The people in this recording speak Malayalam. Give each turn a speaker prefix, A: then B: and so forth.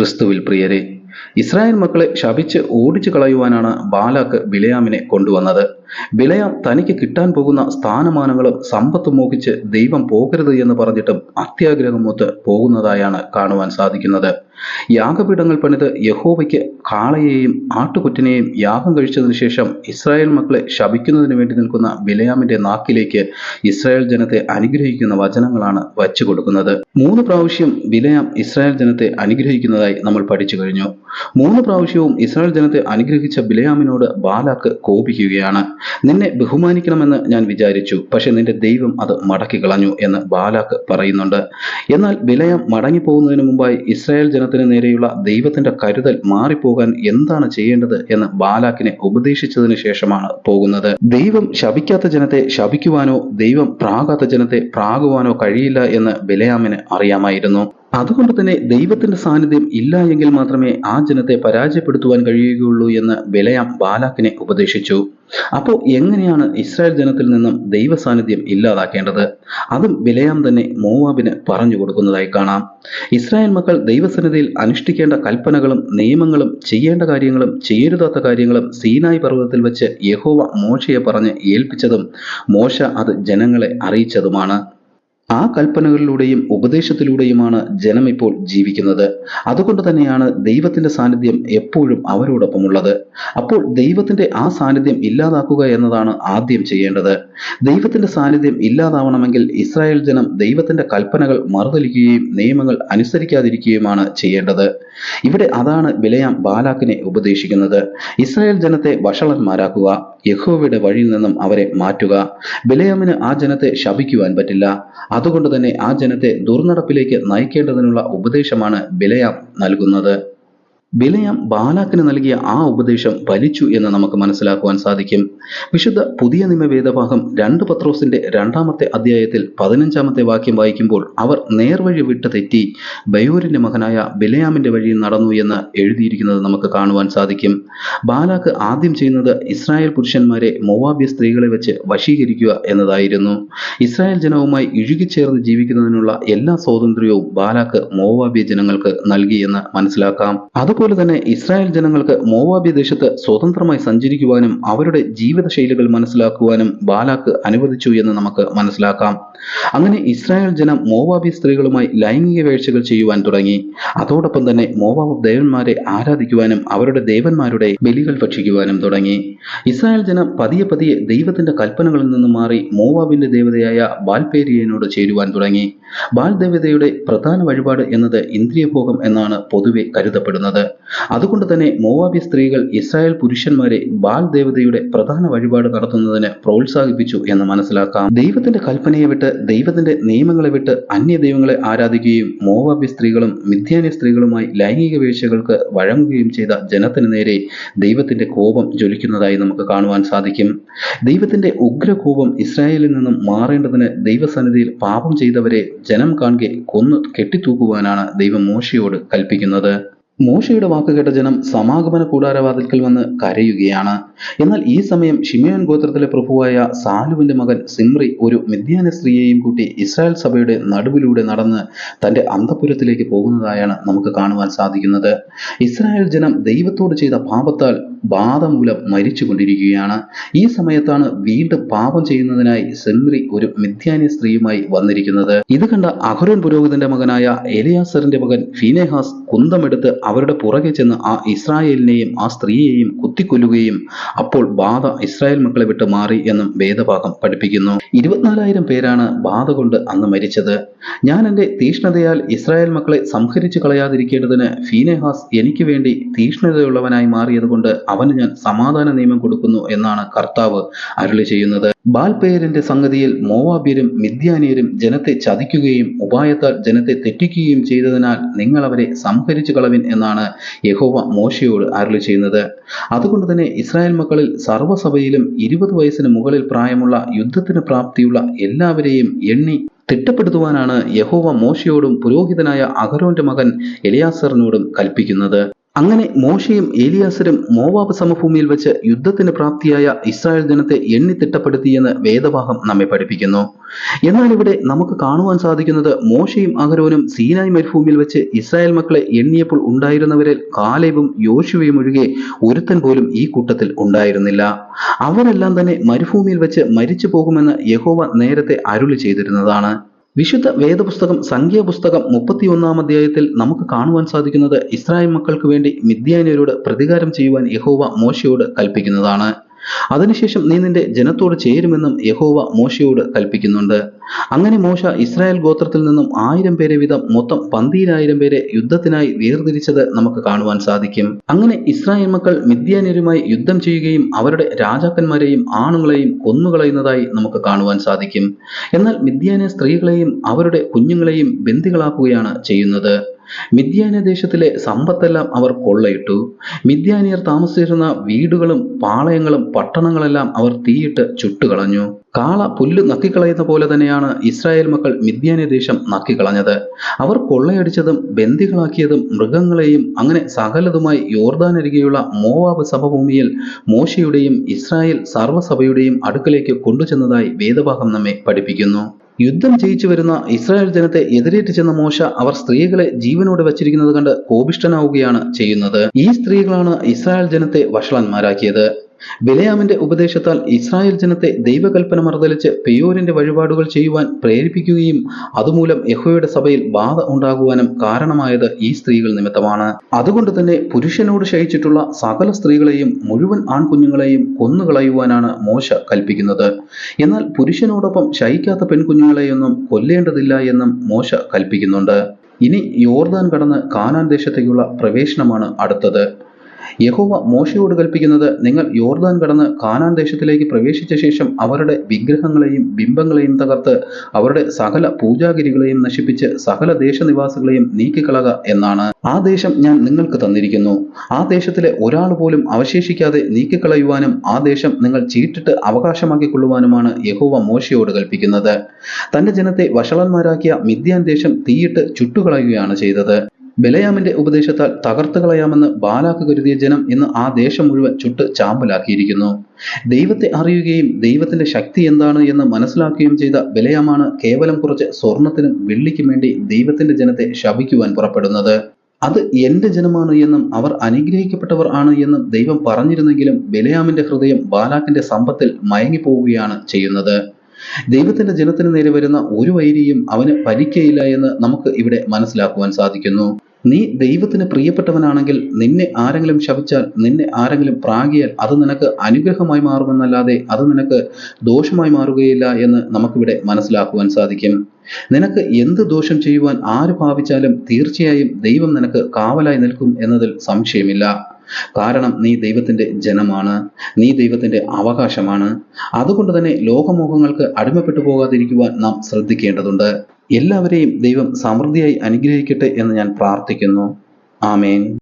A: ക്രിസ്തുവിൽ പ്രിയരെ ഇസ്രായേൽ മക്കളെ ശപിച്ച് ഓടിച്ചു കളയുവാനാണ് ബാലാക്ക് ബിലയാമിനെ കൊണ്ടുവന്നത്. ബിലയാം തനിക്ക് കിട്ടാൻ പോകുന്ന സ്ഥാനമാനങ്ങളും സമ്പത്തും മോഹിച്ച് ദൈവം പോകരുത് എന്ന് പറഞ്ഞിട്ടും അത്യാഗ്രഹമൊത്ത് പോകുന്നതായാണ് കാണുവാൻ സാധിക്കുന്നത്. യാഗപീഠങ്ങൾ പണിത് യഹോവയ്ക്ക് കാളയെയും ആട്ടുകുറ്റിനെയും യാഗം കഴിച്ചതിനു ശേഷം ഇസ്രായേൽ മക്കളെ ശപിക്കുന്നതിന് വേണ്ടി നിൽക്കുന്ന ബിലയാമിന്റെ നാക്കിലേക്ക് ഇസ്രായേൽ ജനത്തെ അനുഗ്രഹിക്കുന്ന വചനങ്ങളാണ് വച്ചു കൊടുക്കുന്നത്. മൂന്ന് പ്രാവശ്യം ബിലയാം ഇസ്രായേൽ ജനത്തെ അനുഗ്രഹിക്കുന്നതായി നമ്മൾ പഠിച്ചു കഴിഞ്ഞു. മൂന്ന് പ്രാവശ്യവും ഇസ്രായേൽ ജനത്തെ അനുഗ്രഹിച്ച ബിലയാമിനോട് ബാലാക്ക് കോപിക്കുകയാണ്. നിന്നെ ബഹുമാനിക്കണമെന്ന് ഞാൻ വിചാരിച്ചു പക്ഷെ നിന്റെ ദൈവം അത് മടക്കി കളഞ്ഞു എന്ന് ബാലാക്ക് പറയുന്നുണ്ട്. എന്നാൽ ബിലയാം മടങ്ങിപ്പോകുന്നതിന് മുമ്പായി ഇസ്രായേൽ ജനത്തിന് നേരെയുള്ള ദൈവത്തിന്റെ കരുതൽ മാറിപ്പോകാൻ എന്താണ് ചെയ്യേണ്ടത് എന്ന് ബാലാക്കിനെ ഉപദേശിച്ചതിന് ശേഷമാണ് പോകുന്നത്. ദൈവം ശപിക്കാത്ത ജനത്തെ ശപിക്കുവാനോ ദൈവം പ്രാകാത്ത ജനത്തെ പ്രാകുവാനോ കഴിയില്ല എന്ന് ബിലയാമിന് അറിയാമായിരുന്നു. അതുകൊണ്ട് തന്നെ ദൈവത്തിന്റെ സാന്നിധ്യം ഇല്ല എങ്കിൽ മാത്രമേ ആ ജനത്തെ പരാജയപ്പെടുത്തുവാൻ കഴിയുകയുള്ളൂ എന്ന് ബലയാം ബാലാക്കിനെ ഉപദേശിച്ചു. അപ്പോൾ എങ്ങനെയാണ് ഇസ്രായേൽ ജനത്തിൽ നിന്നും ദൈവ സാന്നിധ്യം ഇല്ലാതാക്കേണ്ടത്? അതും ബിലയാം തന്നെ മോവാബിന് പറഞ്ഞു കൊടുക്കുന്നതായി കാണാം. ഇസ്രായേൽ മക്കൾ ദൈവസന്നിധിയിൽ അനുഷ്ഠിക്കേണ്ട കൽപ്പനകളും നിയമങ്ങളും ചെയ്യേണ്ട കാര്യങ്ങളും ചെയ്യരുതാത്ത കാര്യങ്ങളും സീനായി പർവതത്തിൽ വെച്ച് യഹോവ മോശയെ പറഞ്ഞ് ഏൽപ്പിച്ചതും മോശ അത് ജനങ്ങളെ അറിയിച്ചതുമാണ്. ആ കൽപ്പനകളിലൂടെയും ഉപദേശത്തിലൂടെയുമാണ് ജനം ഇപ്പോൾ ജീവിക്കുന്നത്. അതുകൊണ്ട് തന്നെയാണ് ദൈവത്തിന്റെ സാന്നിധ്യം എപ്പോഴും അവരോടൊപ്പമുള്ളത്. അപ്പോൾ ദൈവത്തിന്റെ ആ സാന്നിധ്യം ഇല്ലാതാക്കുക എന്നതാണ് ആദ്യം ചെയ്യേണ്ടത്. ദൈവത്തിന്റെ സാന്നിധ്യം ഇല്ലാതാവണമെങ്കിൽ ഇസ്രായേൽ ജനം ദൈവത്തിന്റെ കൽപ്പനകൾ മറുതലിക്കുകയും നിയമങ്ങൾ അനുസരിക്കാതിരിക്കുകയുമാണ് ചെയ്യേണ്ടത്. ഇവിടെ അതാണ് ബിലയാം ബാലാക്കിനെ ഉപദേശിക്കുന്നത്. ഇസ്രായേൽ ജനത്തെ വഷളന്മാരാക്കുക യഹോവയുടെ വഴിയിൽ നിന്നും അവരെ മാറ്റുക. ബിലയാമിന് ആ ജനത്തെ ശപിക്കുവാൻ പറ്റില്ല. അതുകൊണ്ട് തന്നെ ആ ജനത്തെ ദുർനടപ്പിലേക്ക് നയിക്കേണ്ടതിനുള്ള ഉപദേശമാണ് ബിലയാം നൽകുന്നത്. ബിലയാം ബാലാക്കിന് നൽകിയ ആ ഉപദേശം ഫലിച്ചു എന്ന് നമുക്ക് മനസ്സിലാക്കുവാൻ സാധിക്കും. വിശുദ്ധ പുതിയ നിയമ വേദഭാഗം രണ്ട് പത്രോസിന്റെ രണ്ടാമത്തെ അധ്യായത്തിൽ പതിനഞ്ചാമത്തെ വാക്യം വായിക്കുമ്പോൾ അവർ നേർവഴി വിട്ട് തെറ്റി ബയോരിന്റെ മകനായ ബിലയാമിന്റെ വഴിയിൽ നടന്നു എന്ന് എഴുതിയിരിക്കുന്നത് നമുക്ക് കാണുവാൻ സാധിക്കും. ബാലാക്ക് ആദ്യം ചെയ്യുന്നത് ഇസ്രായേൽ പുരുഷന്മാരെ മോവാബ്യ സ്ത്രീകളെ വെച്ച് വശീകരിക്കുക എന്നതായിരുന്നു. ഇസ്രായേൽ ജനവുമായി ഇഴുകിച്ചേർന്ന് ജീവിക്കുന്നതിനുള്ള എല്ലാ സ്വാതന്ത്ര്യവും ബാലാക്ക് മോവാബ്യ ജനങ്ങൾക്ക് നൽകിയെന്ന് മനസ്സിലാക്കാം. മനസ്സിലാക്കാം അതുപോലെ തന്നെ ഇസ്രായേൽ ജനങ്ങൾക്ക് മോവാബി ദേശത്ത് സ്വതന്ത്രമായി സഞ്ചരിക്കുവാനും അവരുടെ ജീവിതശൈലികൾ മനസ്സിലാക്കുവാനും ബാലാക്ക് അനുവദിച്ചു എന്ന് നമുക്ക് മനസ്സിലാക്കാം. അങ്ങനെ ഇസ്രായേൽ ജനം മോവാബി സ്ത്രീകളുമായി ലൈംഗിക വേഴ്ചകൾ ചെയ്യുവാൻ തുടങ്ങി. അതോടൊപ്പം തന്നെ മോവാബ് ദേവന്മാരെ ആരാധിക്കുവാനും അവരുടെ ദേവന്മാരുടെ ബലികൾ ഭക്ഷിക്കുവാനും തുടങ്ങി. ഇസ്രായേൽ ജനം പതിയെ പതിയെ ദൈവത്തിന്റെ കൽപ്പനകളിൽ നിന്ന് മാറി മോവാബിന്റെ ദേവതയായ ബാൽപേരിയനോട് ചേരുവാൻ തുടങ്ങി. ബാൽ ദേവതയുടെ പ്രധാന വഴിപാട് എന്നത് ഇന്ദ്രിയഭോഗം എന്നാണ് പൊതുവെ കരുതപ്പെടുന്നത്. അതുകൊണ്ട് തന്നെ മോവാബി സ്ത്രീകൾ ഇസ്രായേൽ പുരുഷന്മാരെ ബാൽ ദേവതയുടെ പ്രധാന വഴിപാട് നടത്തുന്നതിന് പ്രോത്സാഹിപ്പിച്ചു എന്ന് മനസ്സിലാക്കാം. ദൈവത്തിന്റെ കൽപ്പനയെ വിട്ട് ദൈവത്തിന്റെ നിയമങ്ങളെ വിട്ട് അന്യ ദൈവങ്ങളെ ആരാധിക്കുകയും മോവാബി സ്ത്രീകളും മിഥ്യാനി സ്ത്രീകളുമായി ലൈംഗിക വീഴ്ചകൾക്ക് വഴങ്ങുകയും ചെയ്ത ജനത്തിന് നേരെ ദൈവത്തിന്റെ കോപം ജ്വലിക്കുന്നതായി നമുക്ക് കാണുവാൻ സാധിക്കും. ദൈവത്തിന്റെ ഉഗ്രകോപം ഇസ്രായേലിൽ നിന്നും മാറേണ്ടതിന് ദൈവസന്നിധിയിൽ പാപം ചെയ്തവരെ ജനം കാണുകെ കൊന്നു കെട്ടിത്തൂക്കുവാനാണ് ദൈവം മോശയോട് കൽപ്പിക്കുന്നത്. മോശയുടെ വാക്ക് കേട്ട ജനം സമാഗമന കൂടാരവാതിൽക്കൽ വന്ന് കരയുകയാണ്. എന്നാൽ ഈ സമയം ഷിമയോൻ ഗോത്രത്തിലെ പ്രഭുവായ സാലുവിന്റെ മകൻ സിമ്രി ഒരു മിഥ്യാന സ്ത്രീയെയും കൂട്ടി ഇസ്രായേൽ സഭയുടെ നടുവിലൂടെ നടന്ന് തന്റെ അന്തപുരത്തിലേക്ക് പോകുന്നതായാണ് നമുക്ക് കാണുവാൻ സാധിക്കുന്നത്. ഇസ്രായേൽ ജനം ദൈവത്തോട് ചെയ്ത പാപത്താൽ ബാധ മൂലം മരിച്ചു കൊണ്ടിരിക്കുകയാണ് ഈ സമയത്താണ് വീണ്ടും പാപം ചെയ്യുന്നതിനായി സെമ്രി ഒരു മിഥ്യാനി സ്ത്രീയുമായി വന്നിരിക്കുന്നത്. ഇത് കണ്ട അഹരോൻ പുരോഹിതന്റെ മകനായ എലിയാസറിന്റെ മകൻ ഫിനെഹാസ് കുന്തമെടുത്ത് അവരുടെ പുറകെ ചെന്ന് ആ ഇസ്രായേലിനെയും ആ സ്ത്രീയെയും കുത്തിക്കൊല്ലുകയും അപ്പോൾ ബാധ ഇസ്രായേൽ മക്കളെ വിട്ട് മാറി എന്നും വേദഭാഗം പഠിപ്പിക്കുന്നു. ഇരുപത്തിനാലായിരം പേരാണ് ബാധ കൊണ്ട് അന്ന് മരിച്ചത്. ഞാൻ എന്റെ തീഷ്ണതയാൽ ഇസ്രായേൽ മക്കളെ സംഹരിച്ചു കളയാതിരിക്കേണ്ടതിന് ഫീനെഹാസ് എനിക്ക് വേണ്ടി തീഷ്ണതയുള്ളവനായി മാറിയതുകൊണ്ട് അവന് ഞാൻ സമാധാന നിയമം കൊടുക്കുന്നു എന്നാണ് കർത്താവ് അരുളി ചെയ്യുന്നത്. ബാൽപേരിന്റെ സംഗതിയിൽ മോവാബ്യരും മിഥ്യാനിയരും ജനത്തെ ചതിക്കുകയും ഉപായത്താൽ ജനത്തെ തെറ്റിക്കുകയും ചെയ്തതിനാൽ നിങ്ങൾ അവരെ സംഹരിച്ചു കളവിൻ എന്നാണ് യഹോവ മോശയോട് അരുളി ചെയ്യുന്നത്. അതുകൊണ്ട് തന്നെ ഇസ്രായേൽ മക്കളിൽ സർവസഭയിലും ഇരുപത് വയസ്സിന് മുകളിൽ പ്രായമുള്ള യുദ്ധത്തിന് പ്രാപ്തിയുള്ള എല്ലാവരെയും എണ്ണി തിട്ടപ്പെടുത്തുവാനാണ് യഹോവ മോശയോടും പുരോഹിതനായ അഹരോന്റെ മകൻ എലിയാസറിനോടും കൽപ്പിക്കുന്നത്. അങ്ങനെ മോശയും ഏലിയാസരും മോവാബ് സമഭൂമിയിൽ വെച്ച് യുദ്ധത്തിന് പ്രാപ്തിയായ ഇസ്രായേൽ ജനത്തെ എണ്ണിത്തിട്ടപ്പെടുത്തിയെന്ന് വേദഭാഗം നമ്മെ പഠിപ്പിക്കുന്നു. എന്നാൽ ഇവിടെ നമുക്ക് കാണുവാൻ സാധിക്കുന്നത് മോശയും അഹരോനും സീനായ് മരുഭൂമിയിൽ വെച്ച് ഇസ്രായേൽ മക്കളെ എണ്ണിയപ്പോൾ ഉണ്ടായിരുന്നവരിൽ കാലേബും യോശുവയും ഒഴികെ ഒരുത്തൻ പോലും ഈ കൂട്ടത്തിൽ ഉണ്ടായിരുന്നില്ല. അവരെല്ലാം തന്നെ മരുഭൂമിയിൽ വെച്ച് മരിച്ചു പോകുമെന്ന് യഹോവ നേരത്തെ അരുളി ചെയ്തിരുന്നതാണ്. വിശുദ്ധ വേദപുസ്തകം സംഖ്യാപുസ്തകം മുപ്പത്തിയൊന്നാം അധ്യായത്തിൽ നമുക്ക് കാണുവാൻ സാധിക്കുന്നത് ഇസ്രായേൽ മക്കൾക്ക് വേണ്ടി മിദ്യാനിയരോട് പ്രതികാരം ചെയ്യുവാൻ യഹോവ മോശയോട് കൽപ്പിക്കുന്നതാണ്. അതിനുശേഷം നീ നിന്റെ ജനത്തോട് ചേരുമെന്നും യഹോവ മോശയോട് കൽപ്പിക്കുന്നുണ്ട് അങ്ങനെ മോശ ഇസ്രായേൽ ഗോത്രത്തിൽ നിന്നും ആയിരം പേരെ വീതം മൊത്തം പന്തിയിലായിരം പേരെ യുദ്ധത്തിനായി വേർതിരിച്ചത് നമുക്ക് കാണുവാൻ സാധിക്കും. അങ്ങനെ ഇസ്രായേൽ മക്കൾ മിദ്യാന്യരുമായി യുദ്ധം ചെയ്യുകയും അവരുടെ രാജാക്കന്മാരെയും ആണുങ്ങളെയും കൊന്നുകളയുന്നതായി നമുക്ക് കാണുവാൻ സാധിക്കും. എന്നാൽ മിദ്യാന സ്ത്രീകളെയും അവരുടെ കുഞ്ഞുങ്ങളെയും ബന്ദികളാക്കുകയാണ് ചെയ്യുന്നത്. മിദ്യാന ദേശത്തിലെ സമ്പത്തെല്ലാം അവർ കൊള്ളയിട്ടു. മിഥ്യാനിയർ താമസിച്ചിരുന്ന വീടുകളും പാളയങ്ങളും പട്ടണങ്ങളെല്ലാം അവർ തീയിട്ട് ചുട്ടുകളഞ്ഞു. കാള പുല്ല് നക്കിക്കളയുന്ന പോലെ തന്നെയാണ് ഇസ്രായേൽ മക്കൾ മിദ്യാന ദേശം നക്കിക്കളഞ്ഞത്. അവർ കൊള്ളയടിച്ചതും ബന്ദികളാക്കിയതും മൃഗങ്ങളെയും അങ്ങനെ സകലതുമായി യോർദാനരികെയുള്ള മോവാബ് സഭഭൂമിയിൽ മോശയുടെയും ഇസ്രായേൽ സർവസഭയുടെയും അടുക്കലേക്ക് കൊണ്ടുചെന്നതായി വേദഭാഗം നമ്മെ പഠിപ്പിക്കുന്നു. യുദ്ധം ജയിച്ചു വരുന്ന ഇസ്രായേൽ ജനത്തെ എതിരേറ്റ് ചെന്ന മോശ അവർ സ്ത്രീകളെ ജീവനോടെ വച്ചിരിക്കുന്നത് കണ്ട് കോപിഷ്ടനാവുകയാണ് ചെയ്യുന്നത്. ഈ സ്ത്രീകളാണ് ഇസ്രായേൽ ജനത്തെ വഷളന്മാരാക്കിയത്. ബിലയാമിന്റെ ഉപദേശത്താൽ ഇസ്രായേൽ ജനത്തെ ദൈവകൽപ്പന മറുതലിച്ച് പെയോരിന്റെ വഴിപാടുകൾ ചെയ്യുവാൻ പ്രേരിപ്പിക്കുകയും അതുമൂലം യഹോയുടെ സഭയിൽ ബാധ ഉണ്ടാകുവാനും കാരണമായത് ഈ സ്ത്രീകൾ നിമിത്തമാണ്. അതുകൊണ്ട് തന്നെ പുരുഷനോട് ശയിച്ചിട്ടുള്ള സകല സ്ത്രീകളെയും മുഴുവൻ ആൺകുഞ്ഞുങ്ങളെയും കൊന്നുകളയുവാനാണ് മോശ കൽപ്പിക്കുന്നത്. എന്നാൽ പുരുഷനോടൊപ്പം ശയിക്കാത്ത പെൺകുഞ്ഞുങ്ങളെയൊന്നും കൊല്ലേണ്ടതില്ല എന്നും മോശ കൽപ്പിക്കുന്നുണ്ട്. ഇനി യോർദാൻ കടന്ന് കാനാൻ ദേശത്തേക്കുള്ള പ്രവേശനമാണ് അടുത്തത്. യഹോവ മോശയോട് കൽപ്പിക്കുന്നത് നിങ്ങൾ യോർദാൻ കടന്ന് കാനാൻ ദേശത്തിലേക്ക് പ്രവേശിച്ച ശേഷം അവരുടെ വിഗ്രഹങ്ങളെയും ബിംബങ്ങളെയും തകർത്ത് അവരുടെ സകല പൂജാഗിരികളെയും നശിപ്പിച്ച് സകല ദേശനിവാസികളെയും നീക്കിക്കളക എന്നാണ്. ആ ദേശം ഞാൻ നിങ്ങൾക്ക് തന്നിരിക്കുന്നു. ആ ദേശത്തിലെ ഒരാൾ പോലും അവശേഷിക്കാതെ നീക്കിക്കളയുവാനും ആ ദേശം നിങ്ങൾ ചീട്ടിട്ട് അവകാശമാക്കിക്കൊള്ളുവാനുമാണ് യഹോവ മോശയോട് കൽപ്പിക്കുന്നത്. തന്റെ ജനത്തെ വഷളന്മാരാക്കിയ മിഥ്യാൻ ദേശം തീയിട്ട് ചുട്ടുകളയുകയാണ് ചെയ്തത്. ബലയാമിന്റെ ഉപദേശത്താൽ തകർത്തു കളയാമെന്ന് ബാലാക്ക് കരുതിയ ജനം ഇന്ന് ആ ദേശം മുഴുവൻ ചുട്ട് ചാമ്പലാക്കിയിരിക്കുന്നു. ദൈവത്തെ അറിയുകയും ദൈവത്തിന്റെ ശക്തി എന്താണ് എന്ന് മനസ്സിലാക്കുകയും ചെയ്ത ബലയാമാണ് കേവലം കുറച്ച് സ്വർണത്തിനും വെള്ളിക്കും വേണ്ടി ദൈവത്തിന്റെ ജനത്തെ ശപിക്കുവാൻ പുറപ്പെടുന്നത്. അത് എന്റെ ജനമാണ് എന്നും അവർ അനുഗ്രഹിക്കപ്പെട്ടവർ ആണ് എന്നും ദൈവം പറഞ്ഞിരുന്നെങ്കിലും ബലയാമിന്റെ ഹൃദയം ബാലാക്കിന്റെ സമ്പത്തിൽ മയങ്ങിപ്പോവുകയാണ് ചെയ്യുന്നത്. ദൈവത്തിന്റെ ജനത്തിന് നേരെ വരുന്ന ഒരു വൈരിയും അവന് പരിക്കയില്ല എന്ന് നമുക്ക് ഇവിടെ മനസ്സിലാക്കുവാൻ സാധിക്കുന്നു. നീ ദൈവത്തിന് പ്രിയപ്പെട്ടവനാണെങ്കിൽ നിന്നെ ആരെങ്കിലും ശപിച്ചാൽ നിന്നെ ആരെങ്കിലും പ്രാഗിയാൽ അത് നിനക്ക് അനുഗ്രഹമായി മാറുമെന്നല്ലാതെ അത് നിനക്ക് ദോഷമായി മാറുകയില്ല എന്ന് നമുക്കിവിടെ മനസ്സിലാക്കുവാൻ സാധിക്കും. നിനക്ക് എന്ത് ദോഷം ചെയ്യുവാൻ ആര് ഭാവിച്ചാലും തീർച്ചയായും ദൈവം നിനക്ക് കാവലായി നിൽക്കും എന്നതിൽ സംശയമില്ല. കാരണം നീ ദൈവത്തിന്റെ ജനമാണ് നീ ദൈവത്തിന്റെ അവകാശമാണ്. അതുകൊണ്ട് തന്നെ ലോകമോഹങ്ങൾക്ക് അടിമപ്പെട്ടു പോകാതിരിക്കുവാൻ നാം ശ്രദ്ധിക്കേണ്ടതുണ്ട്. എല്ലാവരെയും ദൈവം സമൃദ്ധിയായി അനുഗ്രഹിക്കട്ടെ എന്ന് ഞാൻ പ്രാർത്ഥിക്കുന്നു. ആമേൻ.